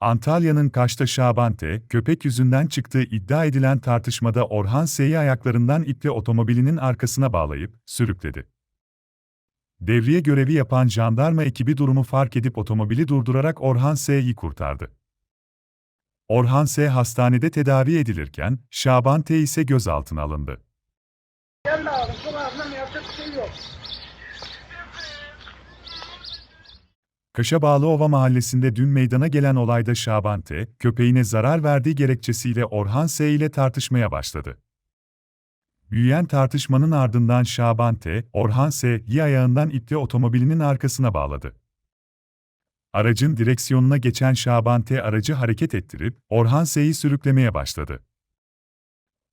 Antalya'nın Kaş'ta Şaban T, köpek yüzünden çıktığı iddia edilen tartışmada Orhan S'yi ayaklarından iple otomobilinin arkasına bağlayıp sürükledi. Devriye görevi yapan jandarma ekibi durumu fark edip otomobili durdurarak Orhan S'yi kurtardı. Orhan S. hastanede tedavi edilirken, Şaban T. ise gözaltına alındı. Gelme abi. Kaşabağlıova mahallesinde dün meydana gelen olayda Şaban T, köpeğine zarar verdiği gerekçesiyle Orhan S. ile tartışmaya başladı. Büyüyen tartışmanın ardından Şaban T, Orhan S.'yi ayağından iple otomobilinin arkasına bağladı. Aracın direksiyonuna geçen Şaban T. aracı hareket ettirip, Orhan S.'yi sürüklemeye başladı.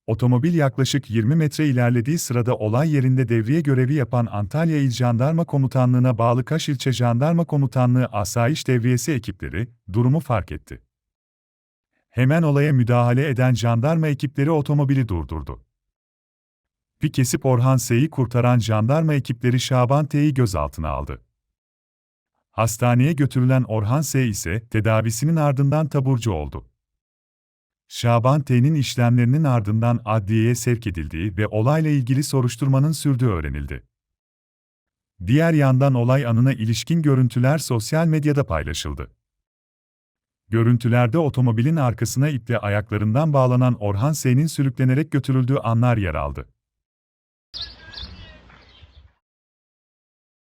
Otomobil yaklaşık 20 metre ilerlediği sırada olay yerinde devriye görevi yapan Antalya İl Jandarma Komutanlığı'na bağlı Kaş İlçe Jandarma Komutanlığı Asayiş Devriyesi ekipleri durumu fark etti. Hemen olaya müdahale eden jandarma ekipleri otomobili durdurdu. Bir kesip Orhan S'yi kurtaran jandarma ekipleri Şaban T'yi gözaltına aldı. Hastaneye götürülen Orhan S ise tedavisinin ardından taburcu oldu. Şaban T'nin işlemlerinin ardından adliyeye sevk edildiği ve olayla ilgili soruşturmanın sürdüğü öğrenildi. Diğer yandan olay anına ilişkin görüntüler sosyal medyada paylaşıldı. Görüntülerde otomobilin arkasına iple ayaklarından bağlanan Orhan S'nin sürüklenerek götürüldüğü anlar yer aldı.